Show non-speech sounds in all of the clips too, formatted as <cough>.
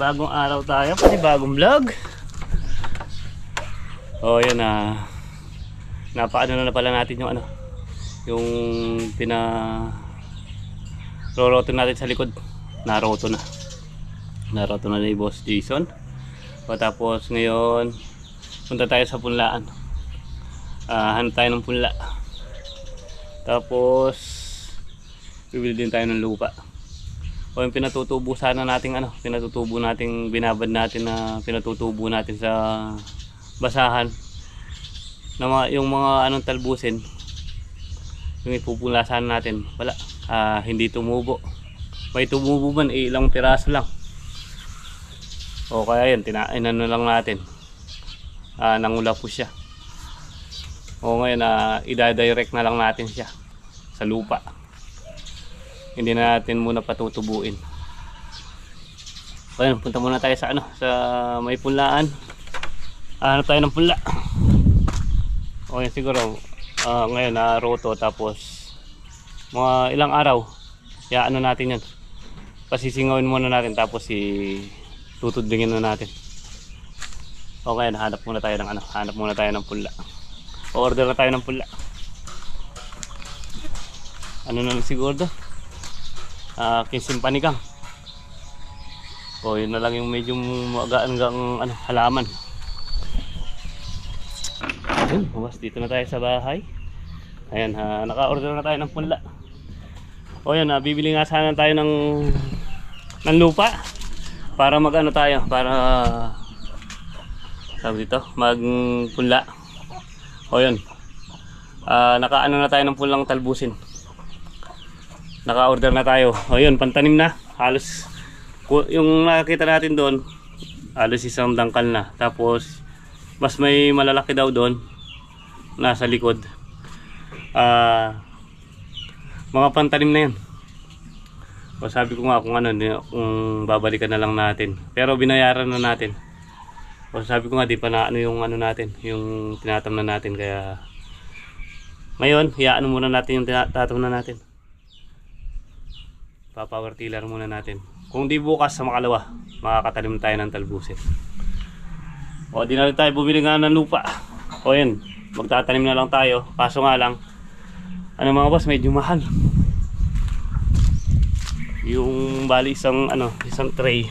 Panibagong araw tayo, panibagong vlog. Oh, yun na. Napaano na pala natin yung ano, yung pina roroto natin sa likod. Naroto na. Naroto na ni Boss Jason. O tapos ngayon, punta tayo sa punlaan. Ah, hanap tayo ng punla. Tapos, bibili din tayo ng lupa. O yung pinatutubo sana nating ano, pinatutubo nating binabad natin na pinatutubo natin sa basahan. Na mga, yung mga anong talbusin, yung ipupula sana natin, wala, ah, hindi tumubo. May tumubo man, eh, ilang piraso lang. O kaya yun, tinain ano lang natin. Ah, nangula po siya. O ngayon, ah, ida-direct na lang natin siya sa lupa hindi na natin muna patutubuin. Ayun, punta muna tayo sa ano, sa may punlaan. Ah, Hanap tayo ng punla. O yun siguro, ah, ngayon na roto tapos mga ilang araw, ya ano natin yan. Pasisingawin muna natin tapos si tutudlingin na natin. Okay, hanap muna tayo ng ano, hanap muna tayo ng punla. O-order na tayo ng punla. Ano na lang siguro doon? Uh, kinsim panigang o yun na lang yung medyo magaan gang ano, halaman. Ayun bukas dito na tayo sa bahay. Ayan ha, naka-order na tayo ng punla. O yan ha, bibili nga sana tayo ng ng lupa para mag ano tayo para sabi dito mag punla o yun. Uh, naka-ano na tayo ng pulang talbusin naka-order na tayo. O yun, pantanim na. Halos yung nakita natin doon, halos isang dangkal na. Tapos mas may malalaki daw doon nasa likod. Ah mga pantanim na yan. O sabi ko nga kung ano, kung babalikan na lang natin. Pero binayaran na natin. O sabi ko nga di pa na ano yung ano natin, yung tinatam na natin kaya ngayon, hiyaan muna natin yung tinatam na natin papower tiller muna natin. Kung di bukas sa makalawa, makakatanim tayo ng talbusin. O di na tayo bumili nga ng lupa. O yun, magtatanim na lang tayo. Kaso nga lang, ano mga boss, medyo mahal. Yung bali isang ano, isang tray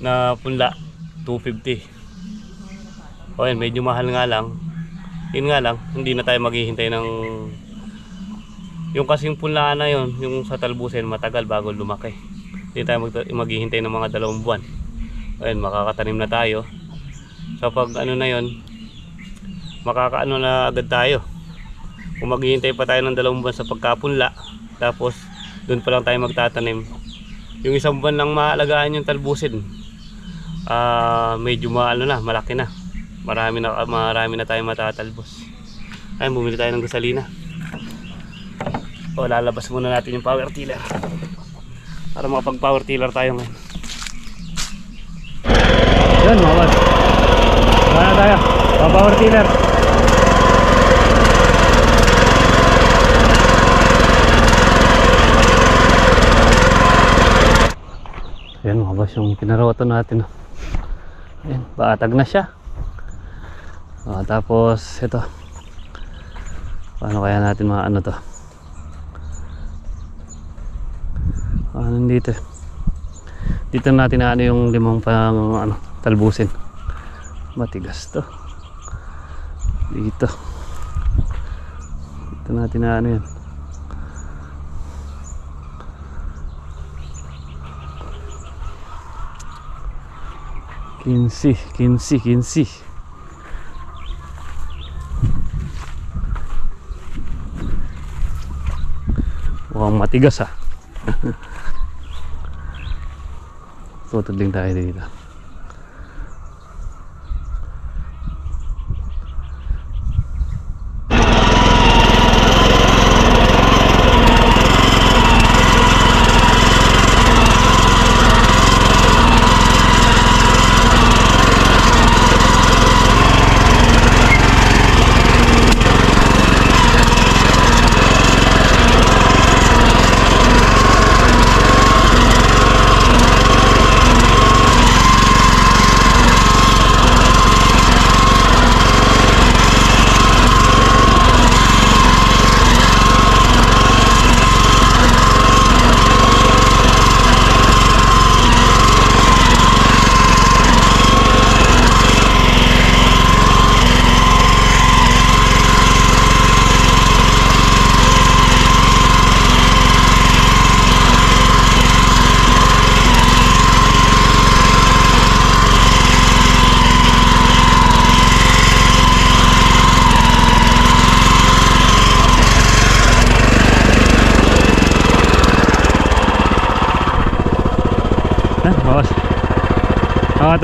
na punla 250. O yun, medyo mahal nga lang. Yun nga lang, hindi na tayo maghihintay ng yung kasing punlaan na yon yung sa talbusin matagal bago lumaki. Hindi tayo mag maghihintay ng mga dalawang buwan. Ayun makakatanim na tayo. So pag ano na yon makakaano na agad tayo. Kung maghihintay pa tayo ng dalawang buwan sa pagkapunla tapos doon pa lang tayo magtatanim yung isang buwan lang maalagaan yung talbusin ah medyo maano na malaki na. Marami na marami na tayong matatalbos. Ayun bumili tayo ng gasolina o lalabas muna natin yung power tiller para makapag power tiller tayo ngayon yun mga boss wala tayo pa power tiller Ayan mga boss yung pinaroto natin. Ayan, baatag na siya. Ah, tapos ito. Paano kaya natin maano to? Ano dito dito natin na ano yung limang pang ano, talbusin. Matigas to. Dito. Dito natin na ano yan. Kinsi, kinsi, kinsi. Mukhang matigas ah. <laughs> Tutudling tayo dito.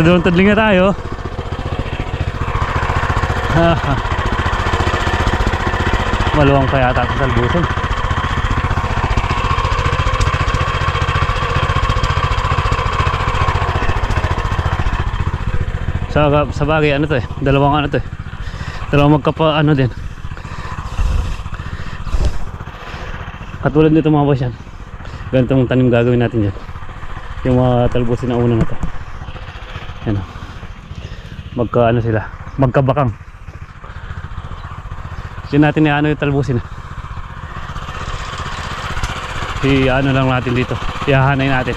Ah, tudulong-tudling na tayo. Maluwang pa yata sa salbusan. Sa, sa bagay, ano to eh, dalawang ano to eh. Dalawang magkapa, ano din. Katulad nito mga boss yan. Ganitong tanim gagawin natin dyan. Yung mga talbusin na una na to. Yan o. Magka ano sila. Magkabakang. Diyan natin ano yung talbusin. I ano lang natin dito. Ihahanay natin.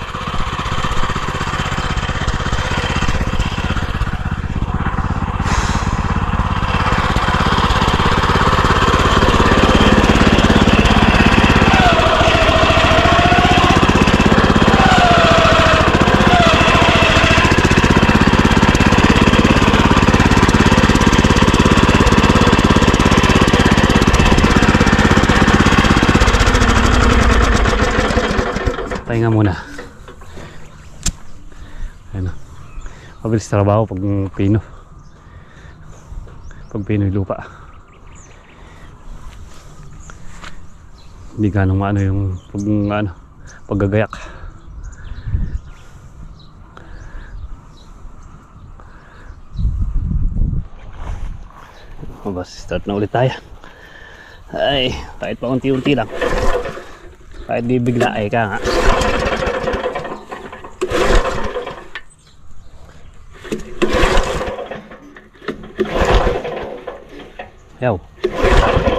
Pahinga muna. Ayun. Mabilis trabaho pag pino. Pag pino yung lupa. Hindi ganong maano yung pag ano, paggagayak. Mabas, start na ulit tayo. Ay, kahit pa unti-unti lang. Kahit di bigla ay ka nga. Yaw. Yan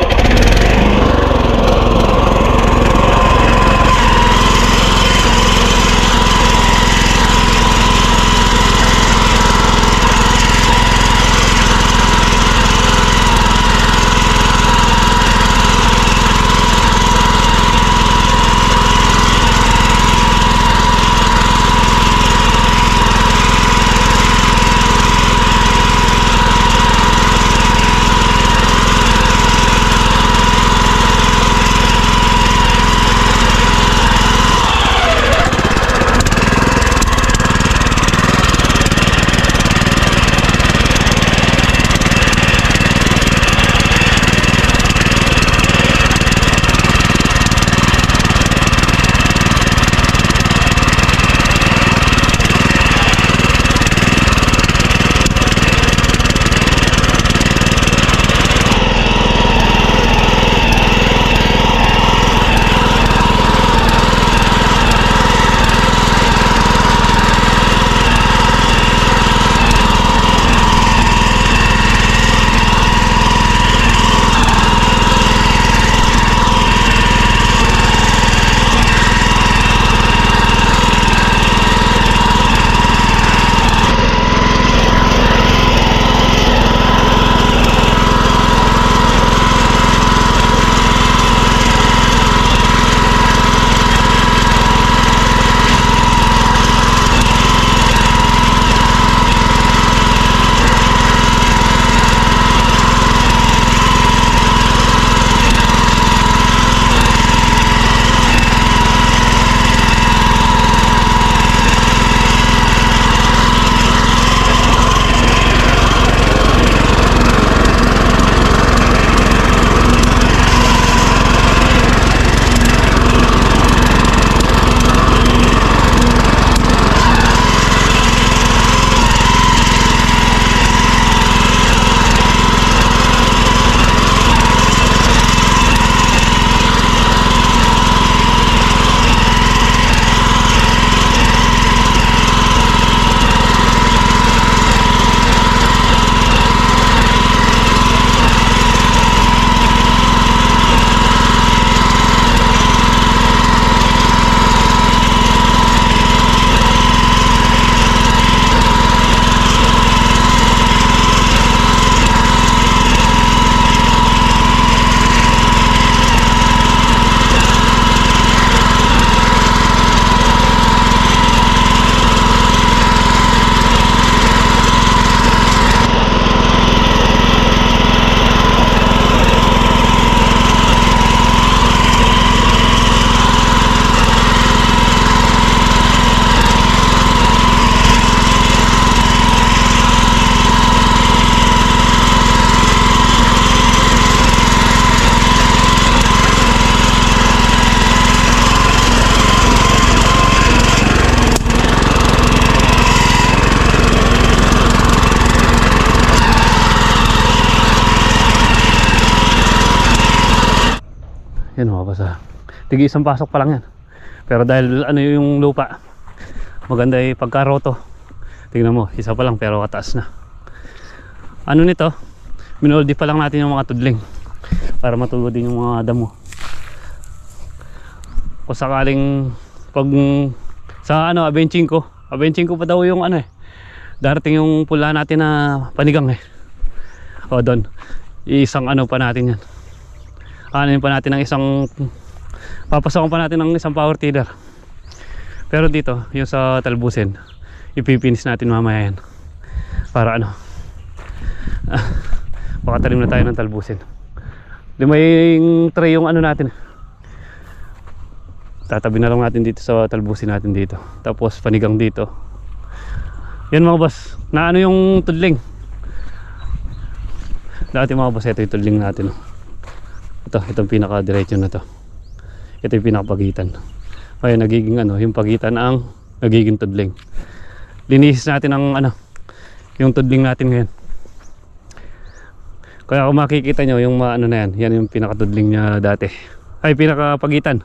Tigi isang pasok pa lang yan. Pero dahil ano yung lupa, maganda yung pagkaroto. Tingnan mo, isa pa lang pero kataas na. Ano nito? Minoldi pa lang natin yung mga tudling para matulog din yung mga damo. Kung sakaling pag sa ano, abenching ko, abenching ko pa daw yung ano eh. Darating yung pula natin na panigang eh. O doon, isang ano pa natin yan. Kanin pa natin ng isang papasokan pa natin ng isang power tiller. Pero dito, yung sa talbusin, ipipinis natin mamaya yan. Para ano, ah, makatalim na tayo ng talbusin. May tray yung ano natin. Tatabi na lang natin dito sa talbusin natin dito. Tapos panigang dito. Yan mga boss, na ano yung tudling. Dati mga boss, ito yung tudling natin. oh. Ito, itong pinaka-diretso na to. Ito yung pinakapagitan. Kaya nagiging ano, yung pagitan ang nagiging tudling. Linisis natin ang ano, yung tudling natin ngayon. Kaya kung makikita nyo, yung ano na yan, yan yung pinakatudling niya dati. Ay, pinakapagitan.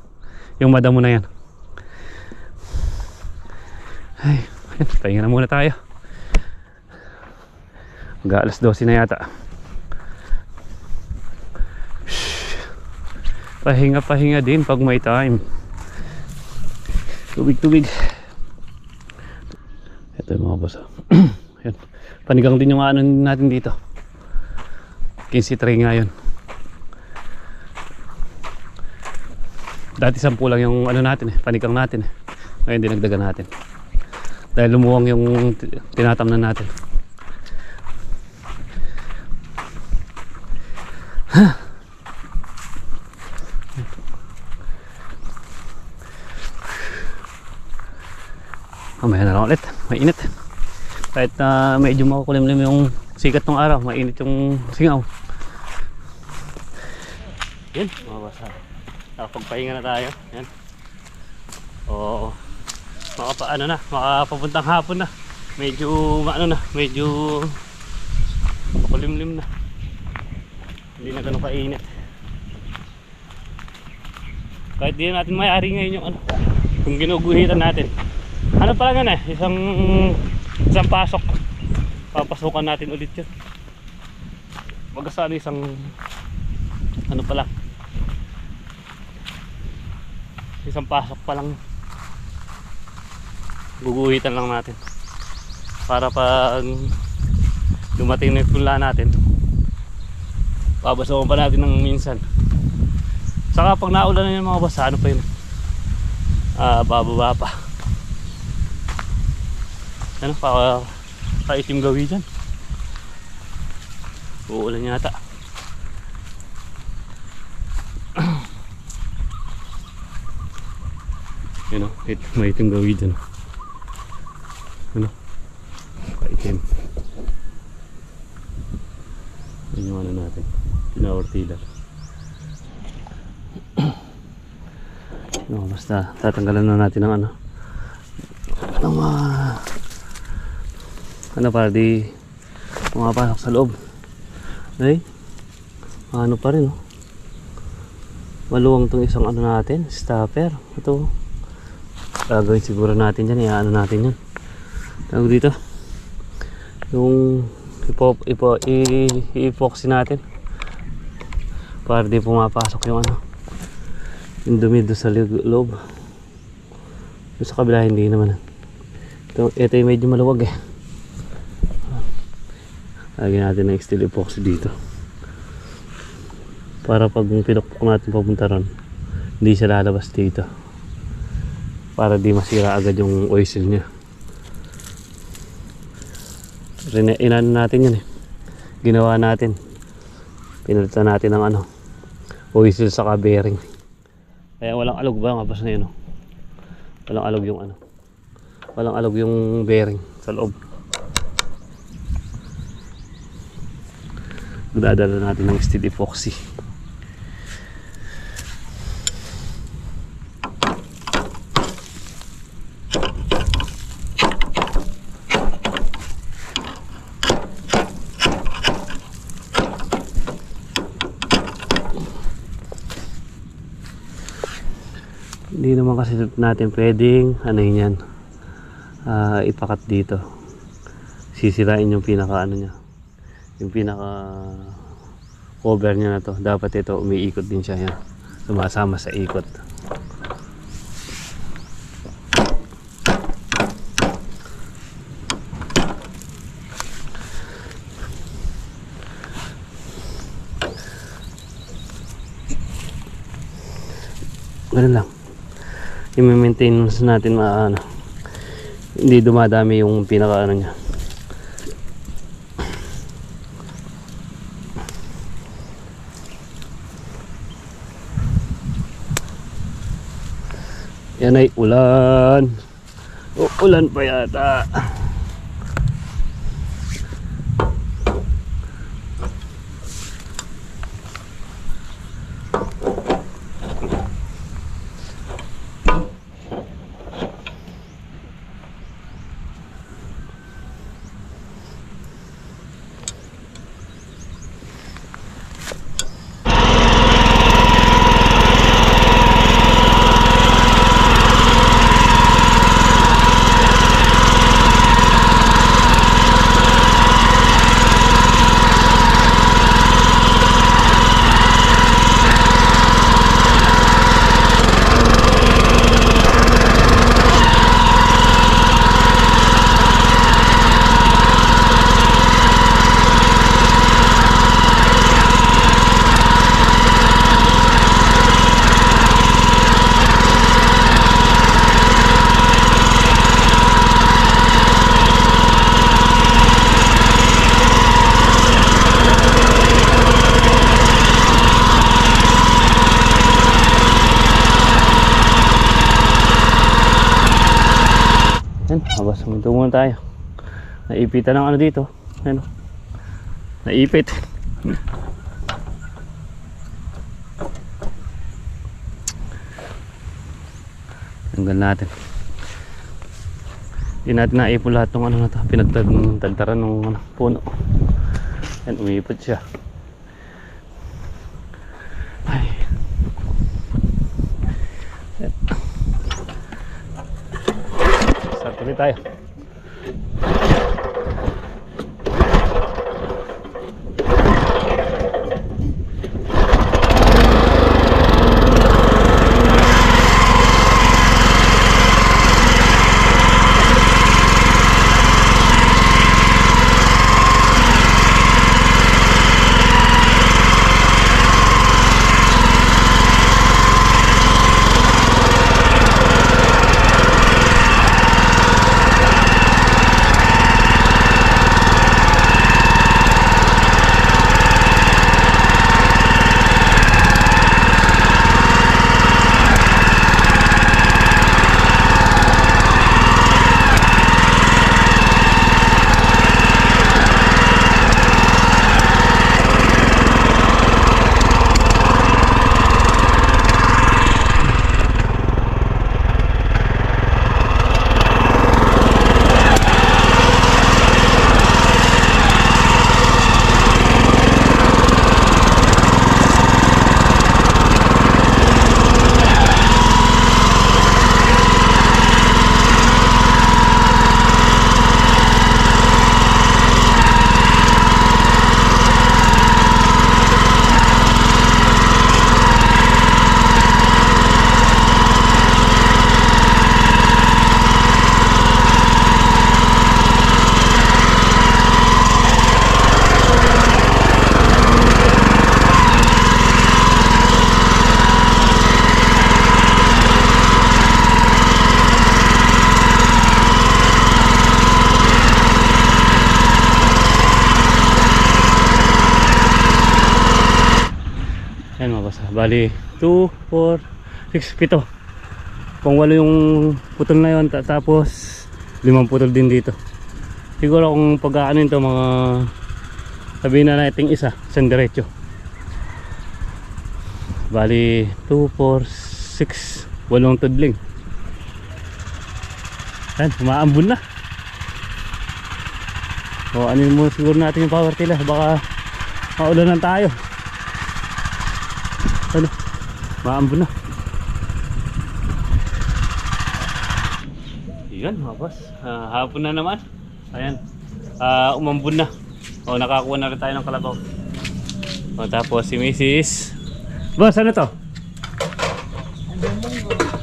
Yung madamo na yan. Ay, pahinga na muna tayo. Mag alas 12 na yata. Pahinga pahinga din pag may time. Tubig tubig. Ito yung mga boss. oh. <clears throat> Panigang din yung ano natin dito. 15 tray nga. Dati 10 lang yung ano natin eh, panigang natin eh. Ngayon dinagdagan natin. Dahil lumuwang yung ti- tinatamnan natin. Mamaya na lang ulit. Mainit. Kahit na medyo makukulimlim yung sikat ng araw, mainit yung singaw. Yan, mga basa. Nakapagpahinga na tayo. Yan. Oo. Makapa, ano na, makapapuntang hapon na. Medyo, ano na, medyo makulimlim na. Hindi na ganun kainit. Kahit di natin mayari ngayon yung ano, kung ginuguhitan natin. Ano pala nga eh, isang isang pasok. Papasukan natin ulit yun. Magasaan isang ano pala. Isang pasok pa lang. Guguhitan lang natin. Para pag dumating na yung natin, babasukan pa natin ng minsan. Saka pag naulan na yung mga basa, ano pa yun? Ah, bababa pa. Ano, pa, kaitim gawi dyan. Uulan yata. Yun o, it, may itim gawi dyan. Ano? Kaitim. Yun yung ano natin. Pinower tiller. <clears throat> No, basta tatanggalan na natin ng ano. Ng mga ano para di pumapasok sa loob. Ay, ano pa rin oh. Maluwang tong isang ano natin, stopper. Ito. Gagawin siguro natin yan, iaano natin yan. Tawag dito. Yung ipo, ipo, i-epoxy natin. Para di pumapasok yung ano. Yung dumi doon sa loob. Doon sa kabila hindi naman. Ito, ito yung medyo maluwag eh. Lagyan natin ng steel epoxy dito. Para pag pinukpok natin papunta ron, hindi siya lalabas dito. Para di masira agad yung oil seal niya. Rina- Inano natin yan eh. Ginawa natin. Pinalitan natin ng ano, oil seal saka bearing. Kaya walang alog ba nga basta na yun oh. Walang alog yung ano. Walang alog yung bearing sa loob. Dadala natin ng steel epoxy. Hindi naman kasi natin pwedeng ano yan. ah, ipakat dito. Sisirain yung pinaka ano niya. Yung pinaka cover niya na to. Dapat ito umiikot din siya yan. Sumasama sa ikot. Ganun lang. I-maintenance natin maano. Hindi dumadami yung pinaka ano niya. Yan ay ulan. O, ulan pa yata. Yan, sumunto muna tayo. Naipitan ng ano dito. Ano? Naipit. Tanggal natin. Hindi natin naipon lahat ng ano na to. Pinagtagtaran ng ano, puno. Yan, umipot siya. Ulit tayo. Yan mga basa. Bali, 2, 4, 6, 7. Kung walo yung putol na ta- tapos limang putol din dito. Siguro kung pag-ano ito, mga sabihin na natin isa, isang diretso. Bali, 2, 4, 6, walong tudling. Yan, umaambun na. O, ano mo siguro natin yung power tila. Baka maulanan tayo. Ano? Maambon na. Yun mga boss. Ah, hapon na naman. Ayan. Ah, umambun na. O, nakakuha na rin tayo ng kalabaw. O, tapos si Mrs. Boss, ano to?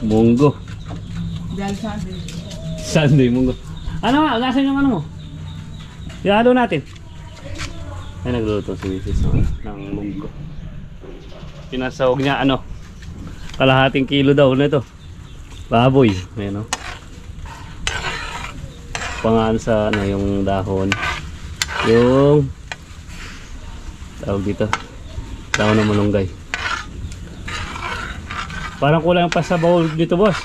Munggo. Dahil sabi, Sunday munggo. Ano nga? Nasaan yung ano mo? Ihalo natin. Ay, nagluto si Mrs. ng, ng munggo. Pinasawag niya ano? Kalahating kilo daw na ito. Baboy. Ayan o. Pangaan sa ano yung dahon. Yung tawag dito. Dahon ng malunggay. Parang kulang pa sa bowl dito, boss.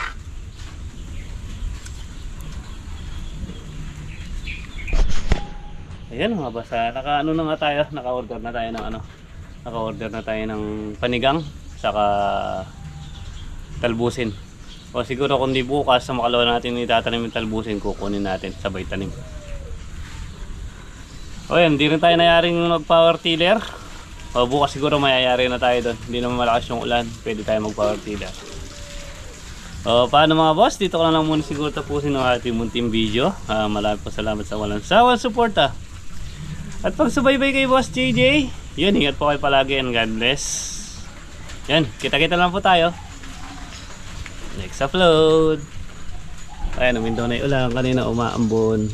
Ayan mga basa, naka ano na nga tayo, naka-order na tayo ng ano, naka-order na tayo ng panigang, saka talbusin. O siguro kung di bukas sa makalawa natin itatanim yung talbusin, kukunin natin sabay tanim. O yan, di rin tayo nayaring mag power tiller. O bukas siguro mayayari na tayo doon. Hindi naman malakas yung ulan, pwede tayo mag power tiller. O paano mga boss, dito ko na lang muna siguro tapusin ang ating munting video. Ah, marami po salamat sa walang sawang suporta. At pag subaybay kay Boss JJ, yun, ingat po kayo palagi and God bless. Yan, kita-kita lang po tayo. Next upload. Ayan, umindaw na yung ulan. Kanina umaambon.